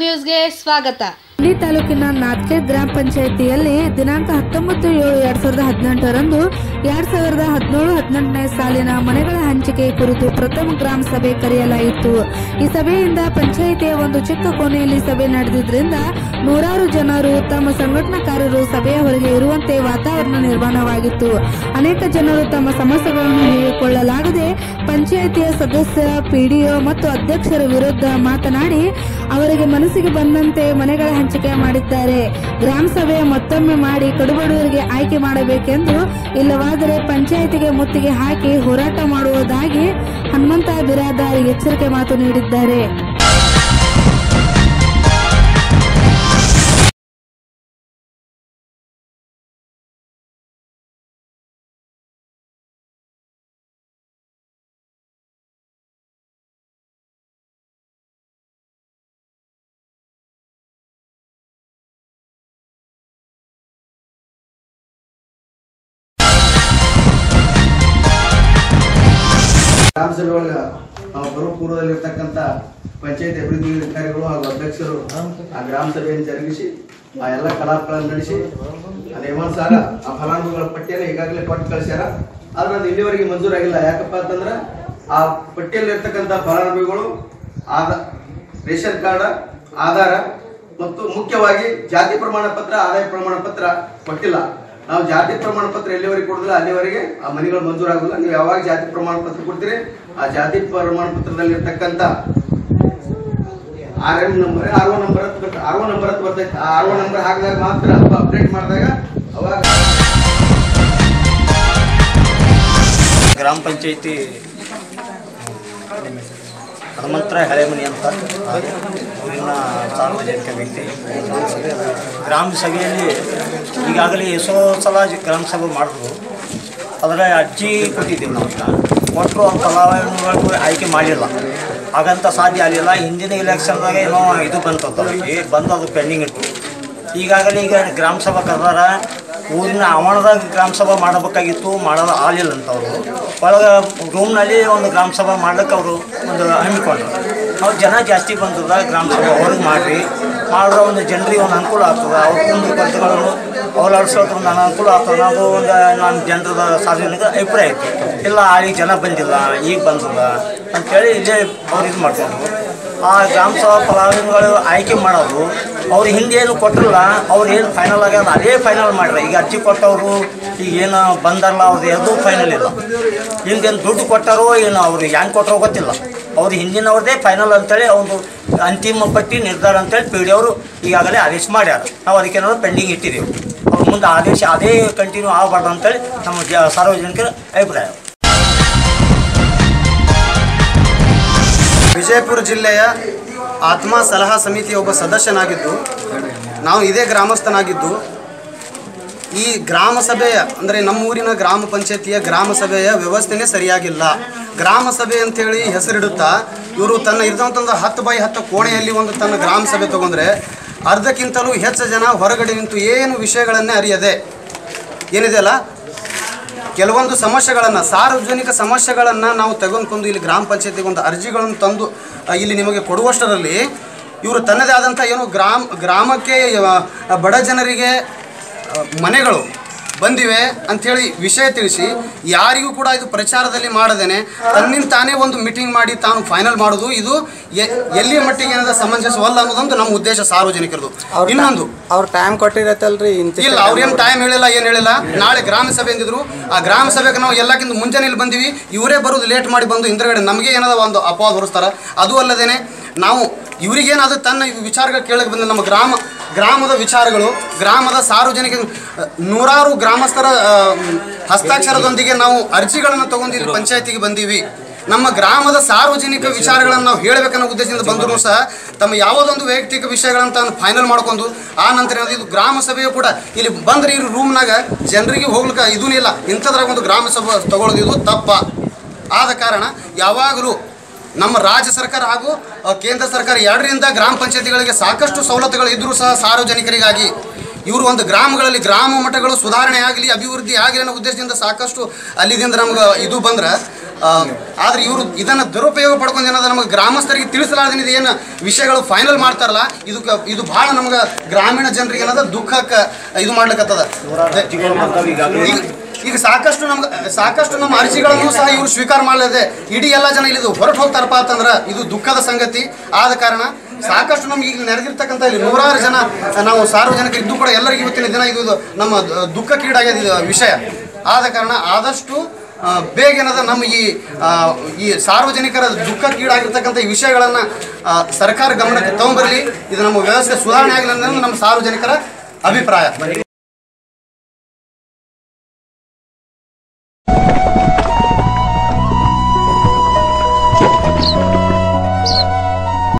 ನ್ಯೂಸ್ಗೆ ಸ್ವಾಗತ. ಹುಲಿ ತಾಲೂಕಿನ ನಾದ್ಕೆ ಗ್ರಾಮ ಪಂಚಾಯಿತಿಯಲ್ಲಿ ದಿನಾಂಕ ಹತ್ತೊಂಬತ್ತು ಏಳು ಎರಡ್ ಸಾವಿರದ ಹದಿನೆಂಟರಂದು ಎರಡ್ ಸಾವಿರದ ಹದಿನೇಳು ಹದಿನೆಂಟನೇ ಸಾಲಿನ ಮನೆಗಳ ಹಂಚಿಕೆ ಕುರಿತು ಪ್ರಥಮ ಗ್ರಾಮ ಸಭೆ ಕರೆಯಲಾಯಿತು. ಈ ಸಭೆಯಿಂದ ಪಂಚಾಯಿತಿಯ ಒಂದು ಚಿಕ್ಕ ಕೋಣೆಯಲ್ಲಿ ಸಭೆ ನಡೆದಿದ್ದರಿಂದ ನೂರಾರು ಜನರು ತಮ್ಮ ಸಂಘಟನಾಕಾರರು ಸಭೆಯ ಹೊರಗೆ ಇರುವಂತೆ ವಾತಾವರಣ ನಿರ್ಮಾಣವಾಗಿತ್ತು. ಅನೇಕ ಜನರು ತಮ್ಮ ಸಮಸ್ಯೆಗಳನ್ನು ಹೇಳಿಕೊಳ್ಳಲಾಗದೆ ಪಂಚಾಯಿತಿಯ ಸದಸ್ಯ, ಪಿಡಿಒ ಮತ್ತು ಅಧ್ಯಕ್ಷರ ವಿರುದ್ಧ ಮಾತನಾಡಿ ಅವರಿಗೆ ಮನಸ್ಸಿಗೆ ಬಂದಂತೆ ಮನೆಗಳ ಹಂಚಿಕೆ ಮಾಡಿದ್ದಾರೆ. ಗ್ರಾಮ ಸಭೆ ಮತ್ತೊಮ್ಮೆ ಮಾಡಿ ಕಡುಬಡವರಿಗೆ ಆಯ್ಕೆ ಮಾಡಬೇಕೆಂದು ಇಲ್ಲವಾದರೆ ಪಂಚಾಯಿತಿಗೆ ಮುತ್ತಿಗೆ ಹಾಕಿ ಹೋರಾಟ ಮಾಡುವುದಾಗಿ ಹನುಮಂತ ಬಿರಾದಾರಿ ಎಚ್ಚರಿಕೆ ಮಾತು ನೀಡಿದ್ದಾರೆ. ಗ್ರಾಮ ಸಭೆ ಒಳಗ ನಾವು ಬರೋ ಪೂರ್ವದಲ್ಲಿರ್ತಕ್ಕಂಥ ಪಂಚಾಯತ್ ಅಭಿವೃದ್ಧಿ ಅಧಿಕಾರಿಗಳು ಹಾಗೂ ಅಧ್ಯಕ್ಷರು ಆ ಗ್ರಾಮ ಸಭೆಯನ್ನು ಜರುಗಿಸಿ, ಆ ಎಲ್ಲ ಕಲಾಪಗಳನ್ನು ನಡೆಸಿ ನಿಯಮಾನುಸಾರ ಆ ಫಲಾನುಭವಿಗಳ ಪಟ್ಟಿಯನ್ನು ಈಗಾಗಲೇ ಕೊಟ್ಟು ಕಳಿಸ್ಯಾರ. ಆದ್ರೆ ಅದು ಇಲ್ಲಿವರೆಗೆ ಮಂಜೂರಾಗಿಲ್ಲ. ಯಾಕಪ್ಪ ಅಂತಂದ್ರೆ ಆ ಪಟ್ಟಿಯಲ್ಲಿ ಇರ್ತಕ್ಕಂಥ ಫಲಾನುಭವಿಗಳು ಆದ, ರೇಷನ್ ಕಾರ್ಡ್, ಆಧಾರ ಮತ್ತು ಮುಖ್ಯವಾಗಿ ಜಾತಿ ಪ್ರಮಾಣ ಪತ್ರ, ಆದಾಯ ಪ್ರಮಾಣ ಪತ್ರ ಕೊಟ್ಟಿಲ್ಲ. ನಾವು ಜಾತಿ ಪ್ರಮಾಣ ಪತ್ರ ಎಲ್ಲಿವರೆಗೆ ಕೊಡುದಿಲ್ಲ, ಅಲ್ಲಿವರೆಗೆ ಆ ಮನೆಗಳು ಮಂಜೂರಾಗಲ್ಲ ನೀವು ಯಾವಾಗ ಜಾತಿ ಪ್ರಮಾಣ ಪತ್ರ ಕೊಡ್ತೀರಿ, ಆ ಜಾತಿ ಪ್ರಮಾಣ ಪತ್ರದಲ್ಲಿ ಇರ್ತಕ್ಕಂತ R M number R O number R O number ಅಂತ ಬರ್ತೈತೆ. ಆ ಆರ್ ಒ ನಂಬರ್ ಹಾಕಿದಾಗ ಮಾತ್ರ ಅಪ್ಡೇಟ್ ಮಾಡಿದಾಗ ಅವಾಗ ಗ್ರಾಮ ಪಂಚಾಯಿತಿ ಹನುಮಂತರ ಹಳೆಮನಿ ಅಂತ. ಊರಿನ ಸಾರ್ವಜನಿಕ ವ್ಯಕ್ತಿ ಗ್ರಾಮ ಸಭೆಯಲ್ಲಿ ಈಗಾಗಲೇ ಎಷ್ಟೋ ಸಲ ಗ್ರಾಮ ಸಭೆ ಮಾಡಿದ್ರು ಅದರ ಅರ್ಜಿ ಕೊಟ್ಟಿದ್ದೀವಿ ನಾವು ಕೊಟ್ಟರು ಫಲಾನುಭವಿಗಳು ಆಯ್ಕೆ ಮಾಡಿಲ್ಲ. ಹಾಗಂತ ಸಾಧ್ಯ ಆಗಲಿಲ್ಲ. ಹಿಂದಿನ ಇಲೆಕ್ಷನ್ದಾಗ ಏನೋ ಇದು ಬಂತು ಅವ್ರಿಗೆ. ಬಂದು ಅದು ಪೆಂಡಿಂಗ್ ಇಟ್ಟು ಈಗಾಗಲೇ ಈಗ ಗ್ರಾಮ ಸಭಾ ಕರೆದಾರ ಊರಿನ ಆವರಣದಾಗ ಗ್ರಾಮ ಸಭಾ ಮಾಡಬೇಕಾಗಿತ್ತು, ಮಾಡಲು ಆಗಲಿಲ್ಲ ಅಂತ ಅವರು. ಒಳಗೆ ರೂಮ್ನಲ್ಲಿ ಒಂದು ಗ್ರಾಮ ಸಭಾ ಮಾಡ್ಲಿಕ್ಕೆ ಅವರು ಒಂದು ಹಮ್ಮಿಕೊಂಡ್ರು. ಅವ್ರು ಜನ ಜಾಸ್ತಿ ಬಂದದ, ಗ್ರಾಮ ಸಭಾ ಹೊರಗೆ ಮಾಡಿರಿ. ಮಾಡಿದ್ರೆ ಒಂದು ಜನರಿಗೆ ಒಂದು ಅನುಕೂಲ ಆಗ್ತದೆ. ಅವ್ರ ಕುಂದು ಕೊರತೆಗಳನ್ನು ಅವಲಡಿಸೋದ್ರ ಒಂದು ಅನುಕೂಲ ಆಗ್ತದೆ. ಅದು ಒಂದು ನನ್ನ ಜನರದ ಸಾರ್ವಜನಿಕ ಅಭಿಪ್ರಾಯ ಇಲ್ಲ ಈಗ ಜನ ಬಂದಿಲ್ಲ, ಈಗ ಬಂದದ. ಅಂತೇಳಿ ಇಲ್ಲೇ ಅವ್ರು ಇದು ಮಾಡ್ಕೊಂಡ್ರು. ಆ ಗ್ರಾಮ ಸಭಾ ಫಲಾನುಭವಿಗಳು ಆಯ್ಕೆ ಮಾಡೋದು ಅವ್ರು ಹಿಂದೇನು ಕೊಟ್ಟಿಲ್ಲ ಅವ್ರು ಏನು ಫೈನಲ್ ಆಗ್ಯದ ಅದೇ ಫೈನಲ್ ಮಾಡ್ರಿ. ಈಗ ಅರ್ಜಿ ಕೊಟ್ಟವರು, ಈಗ ಏನು ಬಂದಾರಲ್ಲ ಅವ್ರದ್ದು ಯಾವುದೂ ಫೈನಲ್ ಇಲ್ಲ. ಹಿಂದೇನು ದುಡ್ಡು ಕೊಟ್ಟಾರೋ ಏನು, ಅವ್ರು ಹೆಂಗೆ ಕೊಟ್ಟರೋ ಗೊತ್ತಿಲ್ಲ. ಅವ್ರು ಹಿಂದಿನವ್ರದ್ದೇ ಫೈನಲ್ ಅಂತೇಳಿ ಒಂದು ಅಂತಿಮ ಪಟ್ಟಿ, ನಿರ್ಧಾರ ಅಂತೇಳಿ ಪಿ ಡಿ ಅವರು ಈಗಾಗಲೇ ಆದೇಶ ಮಾಡ್ಯಾರ. ನಾವು ಅದಕ್ಕೆ ಪೆಂಡಿಂಗ್ ಇಟ್ಟಿದ್ದೀವಿ ಅವ್ರ ಮುಂದೆ ಆದೇಶ, ಅದೇ ಕಂಟಿನ್ಯೂ ಆಗಬಾರ್ದು ಅಂತೇಳಿ ನಮ್ಮ ಸಾರ್ವಜನಿಕರ ಅಭಿಪ್ರಾಯ. ವಿಜಯಪುರ ಜಿಲ್ಲೆಯ ಆತ್ಮ ಸಲಹಾ ಸಮಿತಿಯ ಒಬ್ಬ ಸದಸ್ಯನಾಗಿದ್ದು, ನಾವು ಇದೇ ಗ್ರಾಮಸ್ಥನಾಗಿದ್ದು, ಈ ಗ್ರಾಮ ಸಭೆಯ, ಅಂದರೆ ನಮ್ಮೂರಿನ ಗ್ರಾಮ ಪಂಚಾಯತಿಯ ಗ್ರಾಮ ಸಭೆಯ ವ್ಯವಸ್ಥೆನೇ ಸರಿಯಾಗಿಲ್ಲ. ಗ್ರಾಮ ಸಭೆ ಅಂತೇಳಿ ಹೆಸರಿಡುತ್ತಾ, ಇವರು ತನ್ನ ಇರಿದಂಥ ಹತ್ತು ಬೈ ಹತ್ತು ಕೋಣೆಯಲ್ಲಿ ಒಂದು ತನ್ನ ಗ್ರಾಮ ಸಭೆ ತಗೊಂಡ್ರೆ, ಅರ್ಧಕ್ಕಿಂತಲೂ ಹೆಚ್ಚು ಜನ ಹೊರಗಡೆ ನಿಂತು ಏನು ವಿಷಯಗಳನ್ನೇ ಅರಿಯದೆ ಏನಿದೆಯಲ್ಲ ಕೆಲವೊಂದು ಸಮಸ್ಯೆಗಳನ್ನು, ಸಾರ್ವಜನಿಕ ಸಮಸ್ಯೆಗಳನ್ನು ನಾವು ತೆಗೆದುಕೊಂಡು ಇಲ್ಲಿ ಗ್ರಾಮ ಪಂಚಾಯತಿಗೆ ಒಂದು ಅರ್ಜಿಗಳನ್ನು ತಂದು ಇಲ್ಲಿ ನಿಮಗೆ ಕೊಡುವಷ್ಟರಲ್ಲಿ ಇವರು ತನ್ನದೇ ಆದಂಥ ಏನು ಗ್ರಾಮ, ಗ್ರಾಮಕ್ಕೆ ಬಡ ಜನರಿಗೆ ಮನೆಗಳು ಬಂದಿವೆ ಅಂಥೇಳಿ ವಿಷಯ ತಿಳಿಸಿ ಯಾರಿಗೂ ಕೂಡ ಇದು ಪ್ರಚಾರದಲ್ಲಿ ಮಾಡದೇನೆ. ತನ್ನಿಂದ ತಾನೇ ಒಂದು ಮೀಟಿಂಗ್ ಮಾಡಿ ತಾನು ಫೈನಲ್ ಮಾಡೋದು. ಇದು ಎಲ್ಲಿ ಮಟ್ಟಿಗೆ ಏನದ ಸಮಂಜಸವಲ್ಲ ಅನ್ನೋದೊಂದು ನಮ್ಮ ಉದ್ದೇಶ ಸಾರ್ವಜನಿಕರದು. ಇನ್ನೊಂದು. ಅವ್ರ ಟೈಮ್ ಕೊಟ್ಟಿರತ್ತಲ್ರಿ ಇಲ್ಲ ಅವ್ರೇನು ಟೈಮ್ ಹೇಳಿಲ್ಲ ಏನು ಹೇಳಿಲ್ಲ. ನಾಳೆ ಗ್ರಾಮ ಸಭೆ ಅಂದಿದ್ರು ಆ ಗ್ರಾಮ ಸಭೆಗೆ ನಾವು ಎಲ್ಲಕ್ಕಿಂತ ಮುಂಜಾನೆ ಇಲ್ಲಿ ಬಂದಿವಿ. ಇವರೇ ಬರೋದು ಲೇಟ್ ಮಾಡಿ ಬಂದು ಹಿಂದ್ರಗಡೆ ನಮಗೆ ಏನಾದ್ರು ಒಂದು ಅಪವಾದ ಹೊರಿಸ್ತಾರ. ಅದು ಅಲ್ಲದೇನೆ ನಾವು ಇವರಿಗೇನಾದ್ರೂ ತನ್ನ ವಿಚಾರಗಳು ಕೇಳಕ್ಕೆ ಬಂದ ನಮ್ಮ ಗ್ರಾಮ ಗ್ರಾಮದ ವಿಚಾರಗಳು ಗ್ರಾಮದ ಸಾರ್ವಜನಿಕ ನೂರಾರು ಗ್ರಾಮಸ್ಥರ ಹಸ್ತಾಕ್ಷರದೊಂದಿಗೆ ನಾವು ಅರ್ಜಿಗಳನ್ನು ತಗೊಂಡು ಇಲ್ಲಿ ಪಂಚಾಯತಿಗೆ ಬಂದೀವಿ. ನಮ್ಮ ಗ್ರಾಮದ ಸಾರ್ವಜನಿಕ ವಿಚಾರಗಳನ್ನು ನಾವು ಹೇಳಬೇಕನ್ನೋ ಉದ್ದೇಶದಿಂದ ಬಂದರೂ ಸಹ ತಮ್ಮ ಯಾವುದೊಂದು ವೈಯಕ್ತಿಕ ವಿಷಯಗಳನ್ನು ತಾನು ಫೈನಲ್ ಮಾಡ್ಕೊಂಡು ಆ ನಂತರ ಏನಾದ್ರು ಇದು ಗ್ರಾಮ ಸಭೆಯು ಕೂಡ ಇಲ್ಲಿ ಬಂದ್ರೆ ಇರೋ ರೂಮ್ನಾಗ ಜನರಿಗೆ ಹೋಗ್ಲಿಕ್ಕೆ ಇದೂ ಇಲ್ಲ. ಇಂಥದ್ರಾಗ ಒಂದು ಗ್ರಾಮ ಸಭೆ ತಗೊಳ್ಳೋದು ಇದು ತಪ್ಪ. ಆದ ಕಾರಣ ಯಾವಾಗಲೂ ನಮ್ಮ ರಾಜ್ಯ ಸರ್ಕಾರ ಹಾಗೂ ಕೇಂದ್ರ ಸರ್ಕಾರ ಎರಡರಿಂದ ಗ್ರಾಮ ಪಂಚಾಯತಿಗಳಿಗೆ ಸಾಕಷ್ಟು ಸವಲತ್ತುಗಳು ಇದ್ದರೂ ಸಹ ಸಾರ್ವಜನಿಕರಿಗಾಗಿ ಇವರು ಒಂದು ಗ್ರಾಮಗಳಲ್ಲಿ ಗ್ರಾಮ ಮಟ್ಟಗಳು ಸುಧಾರಣೆ ಆಗಲಿ ಅಭಿವೃದ್ಧಿ ಆಗಲಿ ಅನ್ನೋ ಉದ್ದೇಶದಿಂದ ಸಾಕಷ್ಟು ಅಲ್ಲಿದಿಂದ ನಮ್ಗೆ ಇದು ಬಂದ್ರೆ ಆದ್ರೆ ಇವರು ಇದನ್ನು ದುರುಪಯೋಗ ಪಡ್ಕೊಂಡು ಏನಾದ್ರೆ ನಮಗೆ ಗ್ರಾಮಸ್ಥರಿಗೆ ತಿಳಿಸಲಾರ್ದಿನ ಇದು ಏನು ವಿಷಯಗಳು ಫೈನಲ್ ಮಾಡ್ತಾರಲ್ಲ ಇದು ಇದು ಭಾಳ ನಮ್ಗೆ ಗ್ರಾಮೀಣ ಜನರಿಗೆ ಏನದ ದುಃಖಕ್ಕೆ ಇದು ಮಾಡ್ಲಿಕ್ಕತ್ತದ ಈಗ ಸಾಕಷ್ಟು ನಮ್ಗೆ, ಸಾಕಷ್ಟು ನಮ್ಮ ಅರ್ಜಿಗಳನ್ನು ಸಹ ಇವರು ಸ್ವೀಕಾರ ಮಾಡಲಿದೆ ಇಡೀ ಎಲ್ಲ ಜನ ಇಲ್ಲಿ ಹೊರಟು ಹೋಗ್ತಾರಪ್ಪ ಅಂತಂದ್ರೆ ಇದು ದುಃಖದ ಸಂಗತಿ. ಆದ ಕಾರಣ ಸಾಕಷ್ಟು ನಮ್ಗೆ ಈಗ ನಡೆದಿರ್ತಕ್ಕಂಥ ಇಲ್ಲಿ ನೂರಾರು ಜನ, ನಾವು ಸಾರ್ವಜನಿಕ ಇದ್ದು ಕೂಡ ಎಲ್ಲರಿಗೂ ಇವತ್ತಿನ ದಿನ ಇದು ನಮ್ಮ ದುಃಖ ಇದು ವಿಷಯ. ಆದ ಕಾರಣ ಆದಷ್ಟು ಬೇಗನದ ನಮ್ಮ ಈ ಈ ಸಾರ್ವಜನಿಕರ ದುಃಖಕ್ಕೀಡಾಗಿರ್ತಕ್ಕಂಥ ಈ ವಿಷಯಗಳನ್ನು ಸರ್ಕಾರ ಗಮನಕ್ಕೆ ತಗೊಂಬರಲಿ. ಇದು ನಮ್ಮ ವ್ಯವಸ್ಥೆ ಸುಧಾರಣೆ ಆಗಲಿ ಅನ್ನೋದು ನಮ್ಮ ಸಾರ್ವಜನಿಕರ ಅಭಿಪ್ರಾಯ.